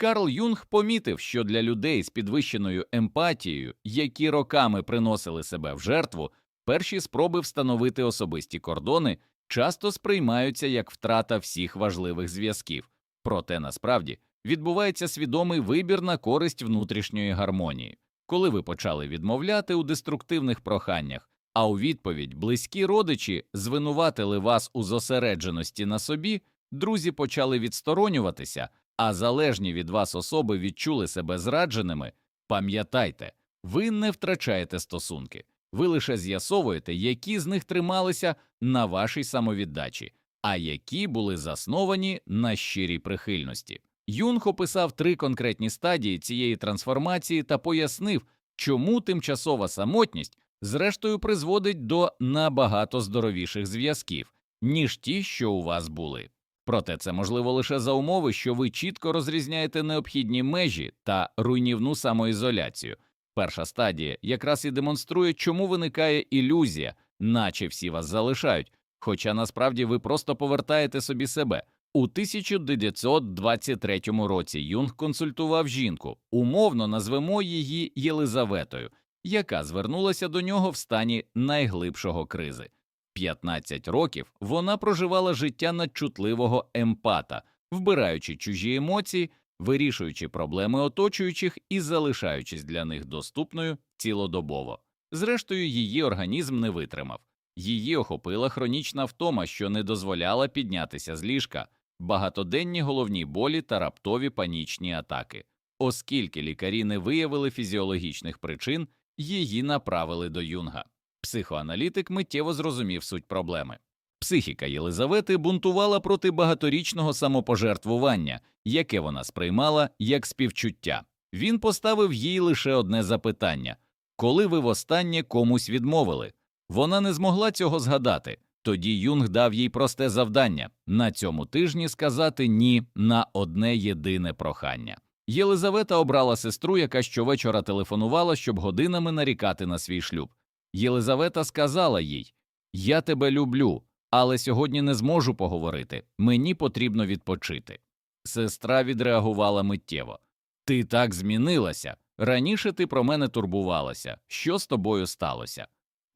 Карл Юнг помітив, що для людей з підвищеною емпатією, які роками приносили себе в жертву, перші спроби встановити особисті кордони часто сприймаються як втрата всіх важливих зв'язків. Проте насправді відбувається свідомий вибір на користь внутрішньої гармонії, коли ви почали відмовляти у деструктивних проханнях, а у відповідь близькі родичі звинуватили вас у зосередженості на собі, друзі почали відсторонюватися, а залежні від вас особи відчули себе зрадженими. Пам'ятайте, ви не втрачаєте стосунки, ви лише з'ясовуєте, які з них трималися на вашій самовіддачі, а які були засновані на щирій прихильності. Юнг описав три конкретні стадії цієї трансформації та пояснив, чому тимчасова самотність зрештою призводить до набагато здоровіших зв'язків, ніж ті, що у вас були. Проте це можливо лише за умови, що ви чітко розрізняєте необхідні межі та руйнівну самоізоляцію. Перша стадія якраз і демонструє, чому виникає ілюзія, наче всі вас залишають, хоча насправді ви просто повертаєте собі себе. У 1923 році Юнг консультував жінку, умовно назвемо її Єлизаветою, яка звернулася до нього в стані найглибшого кризи. 15 років вона проживала життя надчутливого емпата, вбираючи чужі емоції, вирішуючи проблеми оточуючих і залишаючись для них доступною цілодобово. Зрештою, її організм не витримав. Її охопила хронічна втома, що не дозволяла піднятися з ліжка, багатоденні головні болі та раптові панічні атаки. Оскільки лікарі не виявили фізіологічних причин, її направили до юнга. Психоаналітик миттєво зрозумів суть проблеми. Психіка Єлизавети бунтувала проти багаторічного самопожертвування, яке вона сприймала як співчуття. Він поставив їй лише одне запитання коли ви востаннє комусь відмовили? Вона не змогла цього згадати. Тоді Юнг дав їй просте завдання на цьому тижні сказати ні на одне єдине прохання. Єлизавета обрала сестру, яка щовечора телефонувала, щоб годинами нарікати на свій шлюб. Єлизавета сказала їй Я тебе люблю, але сьогодні не зможу поговорити. Мені потрібно відпочити. Сестра відреагувала миттєво. Ти так змінилася. Раніше ти про мене турбувалася. Що з тобою сталося?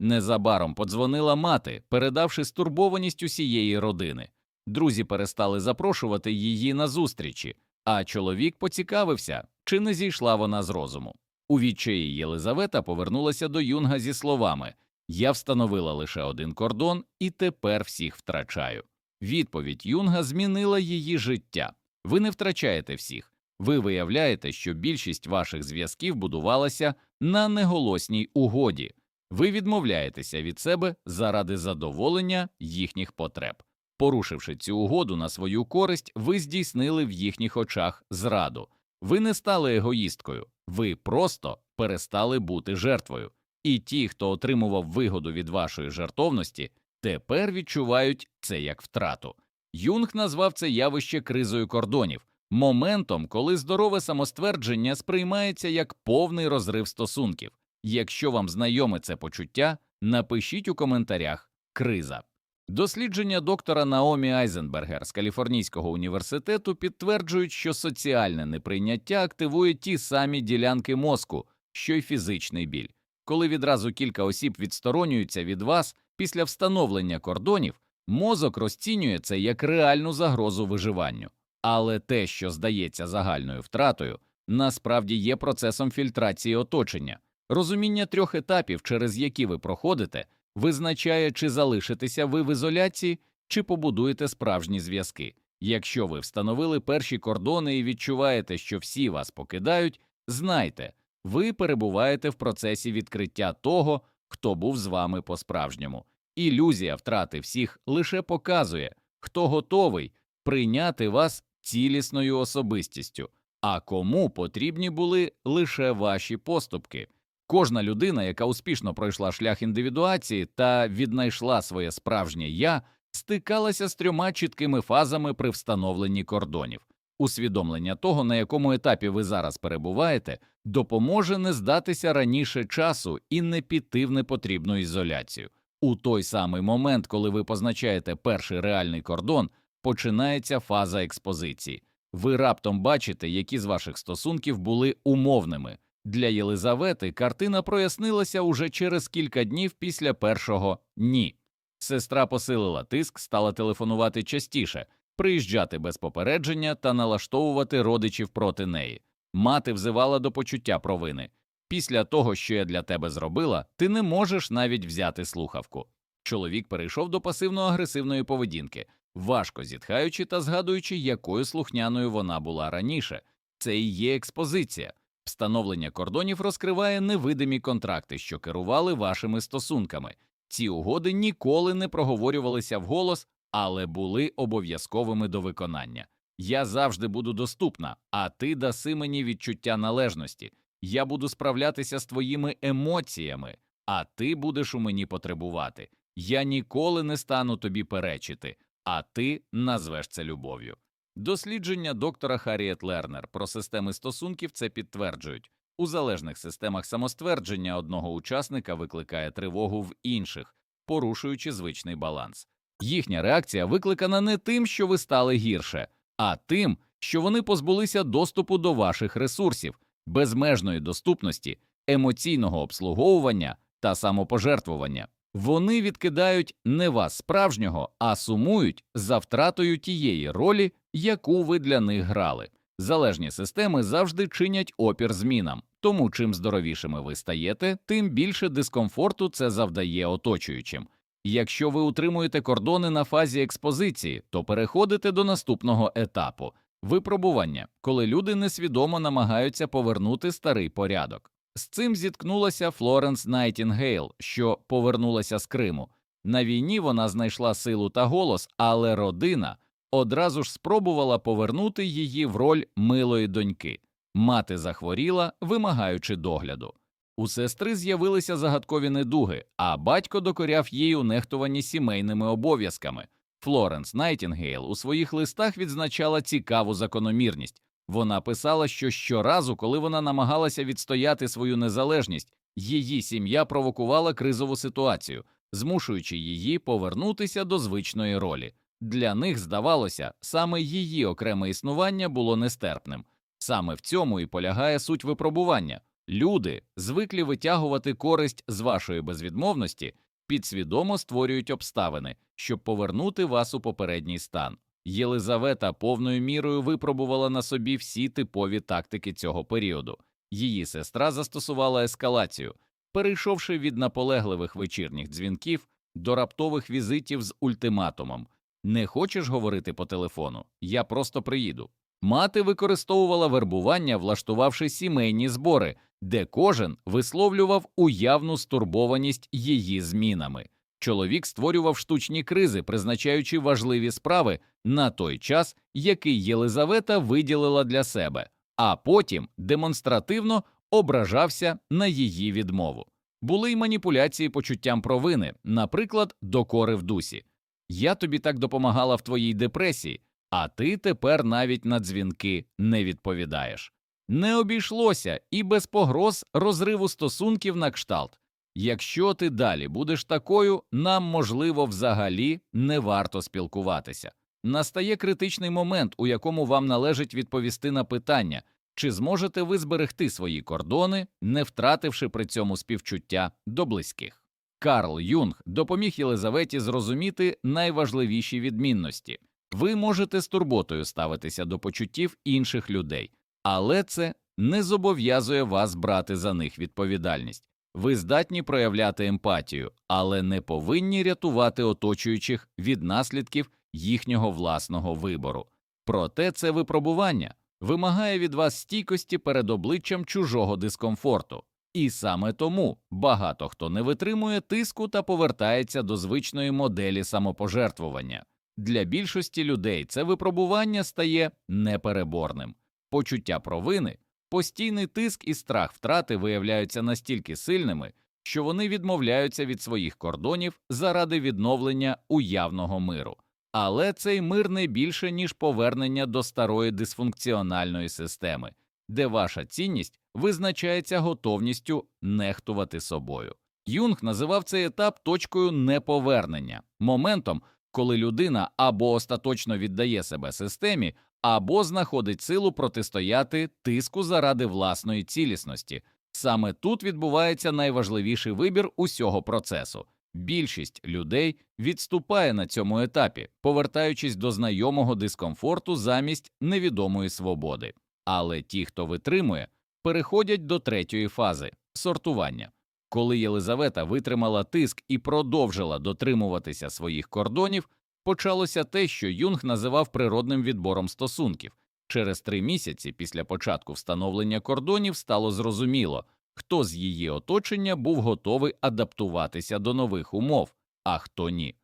Незабаром подзвонила мати, передавши стурбованість усієї родини. Друзі перестали запрошувати її на зустрічі, а чоловік поцікавився, чи не зійшла вона з розуму. У відчаї Єлизавета повернулася до Юнга зі словами Я встановила лише один кордон і тепер всіх втрачаю. Відповідь Юнга змінила її життя. Ви не втрачаєте всіх. Ви виявляєте, що більшість ваших зв'язків будувалася на неголосній угоді. Ви відмовляєтеся від себе заради задоволення їхніх потреб. Порушивши цю угоду на свою користь, ви здійснили в їхніх очах зраду. Ви не стали егоїсткою, ви просто перестали бути жертвою. І ті, хто отримував вигоду від вашої жертовності, тепер відчувають це як втрату. Юнг назвав це явище кризою кордонів, моментом, коли здорове самоствердження сприймається як повний розрив стосунків. Якщо вам знайоме це почуття, напишіть у коментарях криза. Дослідження доктора Наомі Айзенбергер з Каліфорнійського університету підтверджують, що соціальне неприйняття активує ті самі ділянки мозку, що й фізичний біль. Коли відразу кілька осіб відсторонюються від вас після встановлення кордонів, мозок розцінює це як реальну загрозу виживанню. Але те, що здається загальною втратою, насправді є процесом фільтрації оточення. Розуміння трьох етапів, через які ви проходите, визначає, чи залишитеся ви в ізоляції, чи побудуєте справжні зв'язки. Якщо ви встановили перші кордони і відчуваєте, що всі вас покидають, знайте, ви перебуваєте в процесі відкриття того, хто був з вами по справжньому. Ілюзія втрати всіх лише показує, хто готовий прийняти вас цілісною особистістю, а кому потрібні були лише ваші поступки. Кожна людина, яка успішно пройшла шлях індивідуації та віднайшла своє справжнє я, стикалася з трьома чіткими фазами при встановленні кордонів. Усвідомлення того, на якому етапі ви зараз перебуваєте, допоможе не здатися раніше часу і не піти в непотрібну ізоляцію. У той самий момент, коли ви позначаєте перший реальний кордон, починається фаза експозиції. Ви раптом бачите, які з ваших стосунків були умовними. Для Єлизавети картина прояснилася уже через кілька днів після першого ні. Сестра посилила тиск, стала телефонувати частіше, приїжджати без попередження та налаштовувати родичів проти неї. Мати взивала до почуття провини. Після того, що я для тебе зробила, ти не можеш навіть взяти слухавку. Чоловік перейшов до пасивно-агресивної поведінки, важко зітхаючи та згадуючи, якою слухняною вона була раніше. Це і є експозиція. Встановлення кордонів розкриває невидимі контракти, що керували вашими стосунками. Ці угоди ніколи не проговорювалися вголос, але були обов'язковими до виконання. Я завжди буду доступна, а ти даси мені відчуття належності. Я буду справлятися з твоїми емоціями, а ти будеш у мені потребувати. Я ніколи не стану тобі перечити, а ти назвеш це любов'ю. Дослідження доктора Харріет Лернер про системи стосунків це підтверджують. У залежних системах самоствердження одного учасника викликає тривогу в інших, порушуючи звичний баланс. Їхня реакція викликана не тим, що ви стали гірше, а тим, що вони позбулися доступу до ваших ресурсів, безмежної доступності, емоційного обслуговування та самопожертвування. Вони відкидають не вас справжнього, а сумують за втратою тієї ролі, яку ви для них грали. Залежні системи завжди чинять опір змінам, тому чим здоровішими ви стаєте, тим більше дискомфорту це завдає оточуючим. Якщо ви утримуєте кордони на фазі експозиції, то переходите до наступного етапу випробування, коли люди несвідомо намагаються повернути старий порядок. З цим зіткнулася Флоренс Найтінгейл, що повернулася з Криму. На війні вона знайшла силу та голос, але родина одразу ж спробувала повернути її в роль милої доньки. Мати захворіла, вимагаючи догляду. У сестри з'явилися загадкові недуги, а батько докоряв їй у нехтуванні сімейними обов'язками. Флоренс Найтінгейл у своїх листах відзначала цікаву закономірність. Вона писала, що щоразу, коли вона намагалася відстояти свою незалежність, її сім'я провокувала кризову ситуацію, змушуючи її повернутися до звичної ролі. Для них здавалося, саме її окреме існування було нестерпним. Саме в цьому і полягає суть випробування. Люди, звиклі витягувати користь з вашої безвідмовності, підсвідомо створюють обставини, щоб повернути вас у попередній стан. Єлизавета повною мірою випробувала на собі всі типові тактики цього періоду. Її сестра застосувала ескалацію, перейшовши від наполегливих вечірніх дзвінків до раптових візитів з ультиматумом Не хочеш говорити по телефону? Я просто приїду. Мати використовувала вербування, влаштувавши сімейні збори, де кожен висловлював уявну стурбованість її змінами. Чоловік створював штучні кризи, призначаючи важливі справи на той час, який Єлизавета виділила для себе, а потім демонстративно ображався на її відмову. Були й маніпуляції почуттям провини, наприклад, докори в дусі. Я тобі так допомагала в твоїй депресії, а ти тепер навіть на дзвінки не відповідаєш. Не обійшлося і без погроз розриву стосунків на кшталт. Якщо ти далі будеш такою, нам, можливо, взагалі не варто спілкуватися. Настає критичний момент, у якому вам належить відповісти на питання, чи зможете ви зберегти свої кордони, не втративши при цьому співчуття до близьких. Карл Юнг допоміг Єлизаветі зрозуміти найважливіші відмінності. Ви можете з турботою ставитися до почуттів інших людей, але це не зобов'язує вас брати за них відповідальність. Ви здатні проявляти емпатію, але не повинні рятувати оточуючих від наслідків їхнього власного вибору. Проте це випробування вимагає від вас стійкості перед обличчям чужого дискомфорту, і саме тому багато хто не витримує тиску та повертається до звичної моделі самопожертвування. Для більшості людей це випробування стає непереборним. Почуття провини, постійний тиск і страх втрати виявляються настільки сильними, що вони відмовляються від своїх кордонів заради відновлення уявного миру. Але цей мир не більше, ніж повернення до старої дисфункціональної системи, де ваша цінність визначається готовністю нехтувати собою. Юнг називав цей етап точкою неповернення, моментом, коли людина або остаточно віддає себе системі, або знаходить силу протистояти тиску заради власної цілісності. Саме тут відбувається найважливіший вибір усього процесу. Більшість людей відступає на цьому етапі, повертаючись до знайомого дискомфорту замість невідомої свободи. Але ті, хто витримує, переходять до третьої фази сортування. Коли Єлизавета витримала тиск і продовжила дотримуватися своїх кордонів, почалося те, що Юнг називав природним відбором стосунків. Через три місяці після початку встановлення кордонів стало зрозуміло, хто з її оточення був готовий адаптуватися до нових умов, а хто ні.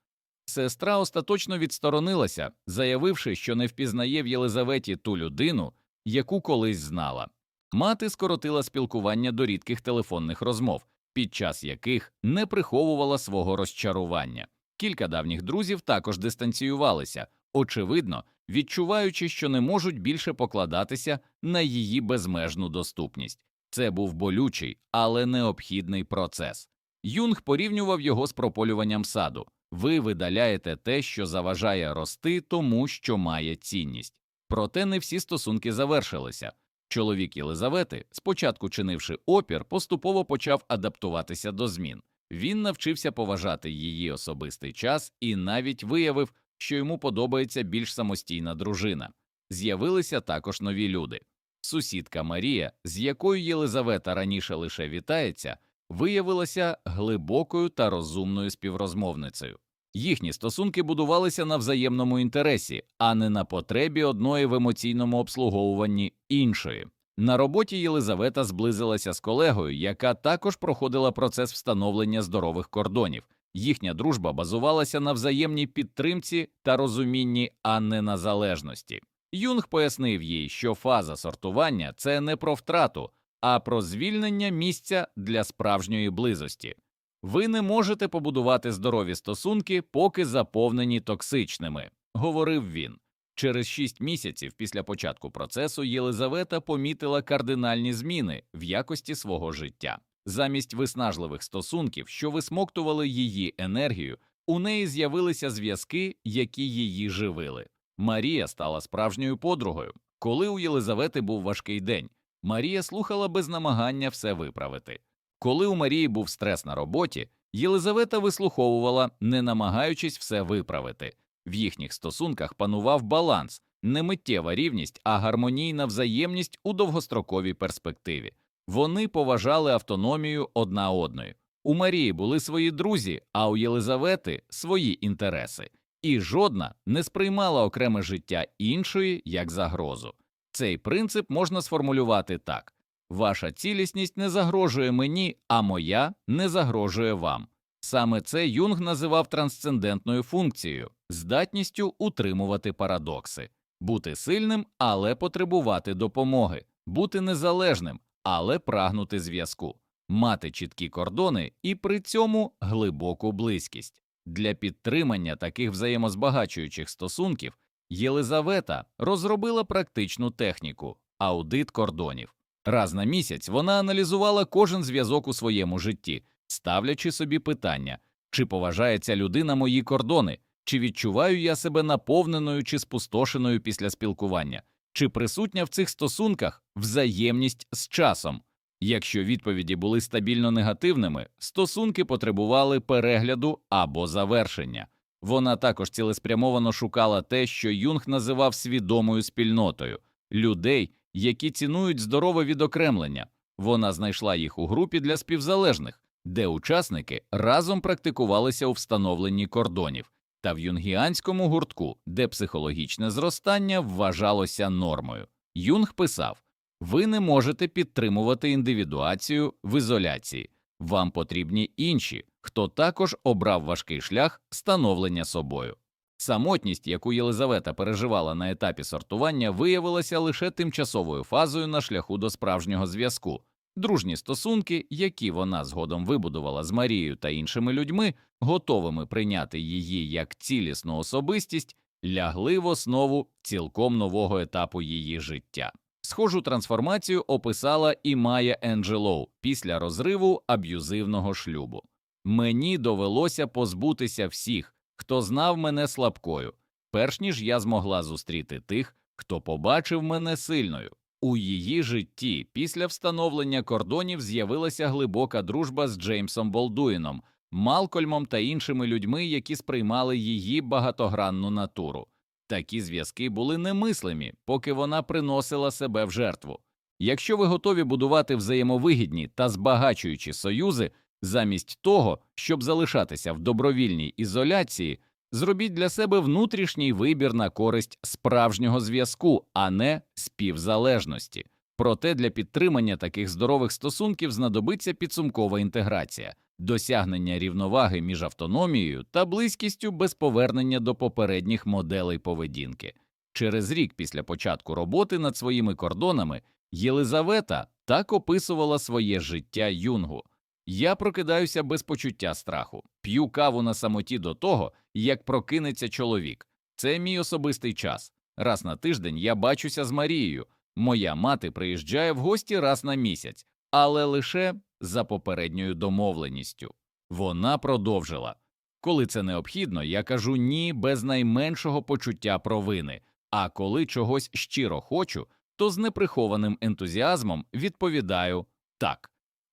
Сестра остаточно відсторонилася, заявивши, що не впізнає в Єлизаветі ту людину, яку колись знала. Мати скоротила спілкування до рідких телефонних розмов, під час яких не приховувала свого розчарування. Кілька давніх друзів також дистанціювалися, очевидно, відчуваючи, що не можуть більше покладатися на її безмежну доступність. Це був болючий, але необхідний процес. Юнг порівнював його з прополюванням саду. Ви видаляєте те, що заважає рости тому, що має цінність. Проте не всі стосунки завершилися. Чоловік Єлизавети, спочатку чинивши опір, поступово почав адаптуватися до змін. Він навчився поважати її особистий час і навіть виявив, що йому подобається більш самостійна дружина. З'явилися також нові люди. Сусідка Марія, з якою Єлизавета раніше лише вітається, виявилася глибокою та розумною співрозмовницею. Їхні стосунки будувалися на взаємному інтересі, а не на потребі одної в емоційному обслуговуванні іншої. На роботі Єлизавета зблизилася з колегою, яка також проходила процес встановлення здорових кордонів. Їхня дружба базувалася на взаємній підтримці та розумінні, а не на залежності. Юнг пояснив їй, що фаза сортування це не про втрату, а про звільнення місця для справжньої близості. Ви не можете побудувати здорові стосунки, поки заповнені токсичними, говорив він. Через шість місяців після початку процесу Єлизавета помітила кардинальні зміни в якості свого життя. Замість виснажливих стосунків, що висмоктували її енергію, у неї з'явилися зв'язки, які її живили. Марія стала справжньою подругою. Коли у Єлизавети був важкий день, Марія слухала без намагання все виправити. Коли у Марії був стрес на роботі, Єлизавета вислуховувала, не намагаючись все виправити. В їхніх стосунках панував баланс, не миттєва рівність, а гармонійна взаємність у довгостроковій перспективі. Вони поважали автономію одна одної. У Марії були свої друзі, а у Єлизавети свої інтереси, і жодна не сприймала окреме життя іншої як загрозу. Цей принцип можна сформулювати так ваша цілісність не загрожує мені, а моя не загрожує вам. Саме це Юнг називав трансцендентною функцією, здатністю утримувати парадокси, бути сильним, але потребувати допомоги, бути незалежним, але прагнути зв'язку, мати чіткі кордони і при цьому глибоку близькість. Для підтримання таких взаємозбагачуючих стосунків Єлизавета розробила практичну техніку аудит кордонів. Раз на місяць вона аналізувала кожен зв'язок у своєму житті, ставлячи собі питання, чи поважає ця людина мої кордони, чи відчуваю я себе наповненою чи спустошеною після спілкування, чи присутня в цих стосунках взаємність з часом. Якщо відповіді були стабільно негативними, стосунки потребували перегляду або завершення. Вона також цілеспрямовано шукала те, що Юнг називав свідомою спільнотою людей, які цінують здорове відокремлення. Вона знайшла їх у групі для співзалежних, де учасники разом практикувалися у встановленні кордонів, та в юнгіанському гуртку, де психологічне зростання вважалося нормою. Юнг писав ви не можете підтримувати індивідуацію в ізоляції, вам потрібні інші, хто також обрав важкий шлях становлення собою. Самотність, яку Єлизавета переживала на етапі сортування, виявилася лише тимчасовою фазою на шляху до справжнього зв'язку. Дружні стосунки, які вона згодом вибудувала з Марією та іншими людьми, готовими прийняти її як цілісну особистість, лягли в основу цілком нового етапу її життя. Схожу трансформацію описала і Майя Енджелоу після розриву аб'юзивного шлюбу. Мені довелося позбутися всіх, хто знав мене слабкою, перш ніж я змогла зустріти тих, хто побачив мене сильною. У її житті після встановлення кордонів з'явилася глибока дружба з Джеймсом Болдуїном, Малкольмом та іншими людьми, які сприймали її багатогранну натуру. Такі зв'язки були немислимі, поки вона приносила себе в жертву. Якщо ви готові будувати взаємовигідні та збагачуючі союзи, замість того, щоб залишатися в добровільній ізоляції, зробіть для себе внутрішній вибір на користь справжнього зв'язку, а не співзалежності. Проте для підтримання таких здорових стосунків знадобиться підсумкова інтеграція, досягнення рівноваги між автономією та близькістю без повернення до попередніх моделей поведінки. Через рік після початку роботи над своїми кордонами Єлизавета так описувала своє життя юнгу. Я прокидаюся без почуття страху, п'ю каву на самоті до того, як прокинеться чоловік. Це мій особистий час. Раз на тиждень я бачуся з Марією. Моя мати приїжджає в гості раз на місяць, але лише за попередньою домовленістю. Вона продовжила коли це необхідно, я кажу ні без найменшого почуття провини. А коли чогось щиро хочу, то з неприхованим ентузіазмом відповідаю так.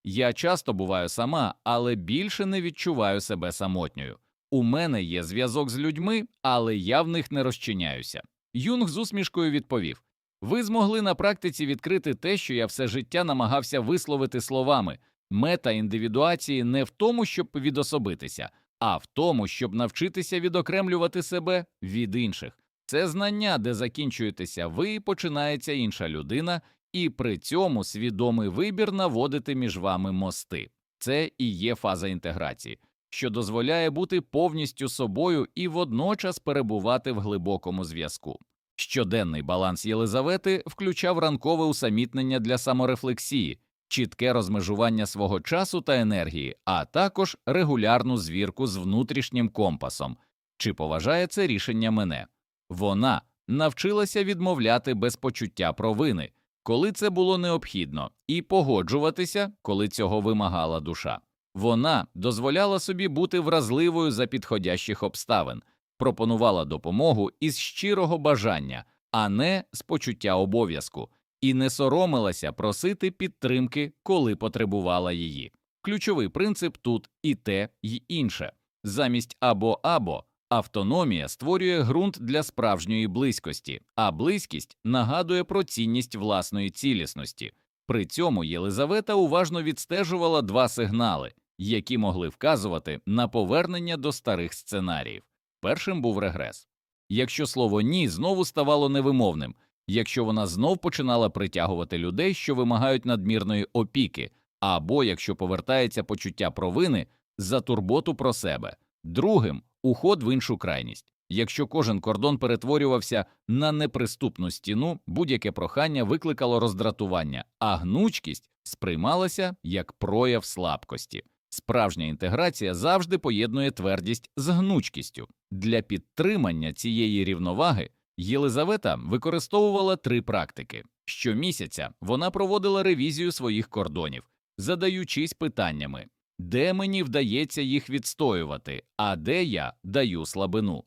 Я часто буваю сама, але більше не відчуваю себе самотньою. У мене є зв'язок з людьми, але я в них не розчиняюся. Юнг з усмішкою відповів Ви змогли на практиці відкрити те, що я все життя намагався висловити словами. Мета індивідуації не в тому, щоб відособитися, а в тому, щоб навчитися відокремлювати себе від інших. Це знання, де закінчуєтеся ви і починається інша людина, і при цьому свідомий вибір наводити між вами мости. Це і є фаза інтеграції, що дозволяє бути повністю собою і водночас перебувати в глибокому зв'язку. Щоденний баланс Єлизавети включав ранкове усамітнення для саморефлексії, чітке розмежування свого часу та енергії, а також регулярну звірку з внутрішнім компасом, чи поважає це рішення мене. Вона навчилася відмовляти без почуття провини, коли це було необхідно, і погоджуватися, коли цього вимагала душа. Вона дозволяла собі бути вразливою за підходящих обставин, пропонувала допомогу із щирого бажання, а не з почуття обов'язку, і не соромилася просити підтримки, коли потребувала її. Ключовий принцип тут і те, й інше замість або або Автономія створює ґрунт для справжньої близькості, а близькість нагадує про цінність власної цілісності. При цьому Єлизавета уважно відстежувала два сигнали, які могли вказувати на повернення до старих сценаріїв. Першим був регрес. Якщо слово ні знову ставало невимовним, якщо вона знов починала притягувати людей, що вимагають надмірної опіки, або якщо повертається почуття провини за турботу про себе. Другим уход в іншу крайність. Якщо кожен кордон перетворювався на неприступну стіну, будь-яке прохання викликало роздратування, а гнучкість сприймалася як прояв слабкості. Справжня інтеграція завжди поєднує твердість з гнучкістю. Для підтримання цієї рівноваги Єлизавета використовувала три практики. Щомісяця вона проводила ревізію своїх кордонів, задаючись питаннями де мені вдається їх відстоювати, а де я даю слабину.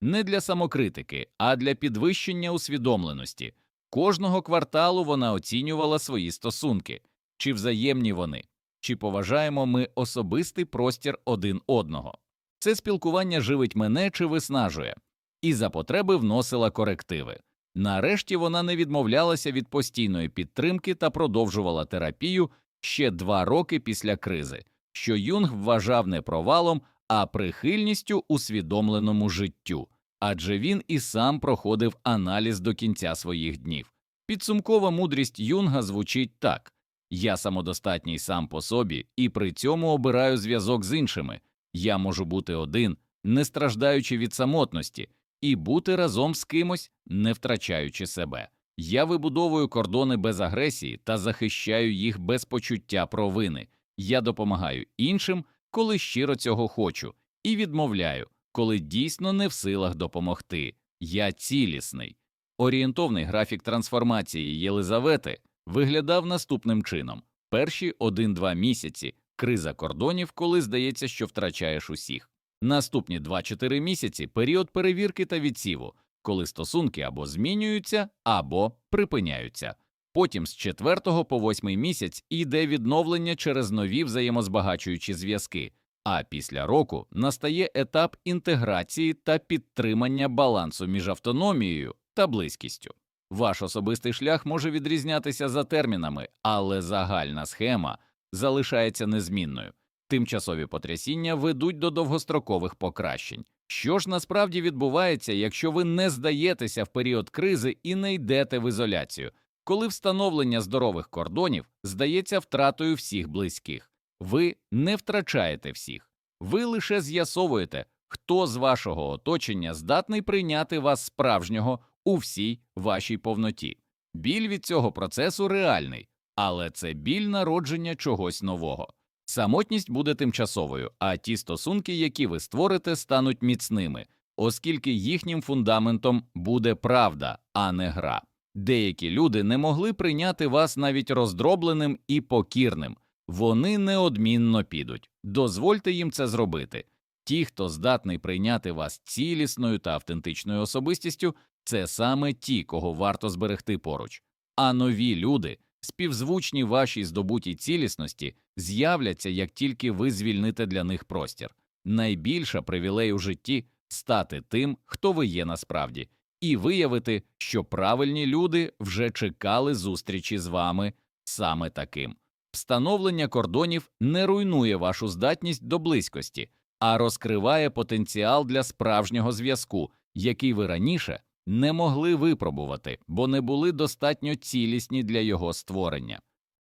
Не для самокритики, а для підвищення усвідомленості. Кожного кварталу вона оцінювала свої стосунки, чи взаємні вони, чи поважаємо ми особистий простір один одного. Це спілкування живить мене чи виснажує, і за потреби вносила корективи. Нарешті вона не відмовлялася від постійної підтримки та продовжувала терапію ще два роки після кризи що Юнг вважав не провалом, а прихильністю усвідомленому життю, адже він і сам проходив аналіз до кінця своїх днів. Підсумкова мудрість Юнга звучить так я самодостатній сам по собі і при цьому обираю зв'язок з іншими. Я можу бути один, не страждаючи від самотності, і бути разом з кимось, не втрачаючи себе. Я вибудовую кордони без агресії та захищаю їх без почуття провини. Я допомагаю іншим, коли щиро цього хочу, і відмовляю, коли дійсно не в силах допомогти. Я цілісний. Орієнтовний графік трансформації Єлизавети виглядав наступним чином: перші один-два місяці криза кордонів, коли здається, що втрачаєш усіх. Наступні 2-4 місяці період перевірки та відсіву, коли стосунки або змінюються, або припиняються. Потім з 4 по 8 місяць іде відновлення через нові взаємозбагачуючі зв'язки, а після року настає етап інтеграції та підтримання балансу між автономією та близькістю. Ваш особистий шлях може відрізнятися за термінами, але загальна схема залишається незмінною. Тимчасові потрясіння ведуть до довгострокових покращень. Що ж насправді відбувається, якщо ви не здаєтеся в період кризи і не йдете в ізоляцію, коли встановлення здорових кордонів здається втратою всіх близьких? Ви не втрачаєте всіх, ви лише з'ясовуєте, хто з вашого оточення здатний прийняти вас справжнього у всій вашій повноті. Біль від цього процесу реальний, але це біль народження чогось нового. Самотність буде тимчасовою, а ті стосунки, які ви створите, стануть міцними, оскільки їхнім фундаментом буде правда, а не гра. Деякі люди не могли прийняти вас навіть роздробленим і покірним, вони неодмінно підуть. Дозвольте їм це зробити. Ті, хто здатний прийняти вас цілісною та автентичною особистістю, це саме ті, кого варто зберегти поруч. А нові люди, співзвучні вашій здобутій цілісності, з'являться, як тільки ви звільните для них простір. Найбільша привілей у житті стати тим, хто ви є насправді, і виявити, що правильні люди вже чекали зустрічі з вами саме таким. Встановлення кордонів не руйнує вашу здатність до близькості, а розкриває потенціал для справжнього зв'язку, який ви раніше не могли випробувати, бо не були достатньо цілісні для його створення.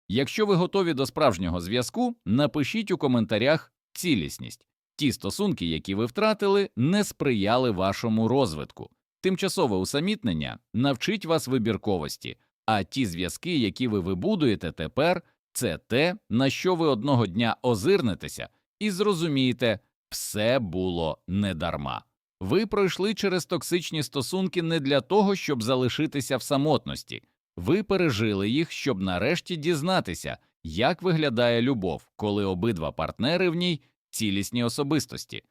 Якщо ви готові до справжнього зв'язку, напишіть у коментарях цілісність. Ті стосунки, які ви втратили, не сприяли вашому розвитку. Тимчасове усамітнення навчить вас вибірковості, а ті зв'язки, які ви вибудуєте тепер, це те, на що ви одного дня озирнетеся і зрозумієте, все було недарма. Ви пройшли через токсичні стосунки не для того, щоб залишитися в самотності. Ви пережили їх, щоб нарешті дізнатися, як виглядає любов, коли обидва партнери в ній цілісні особистості.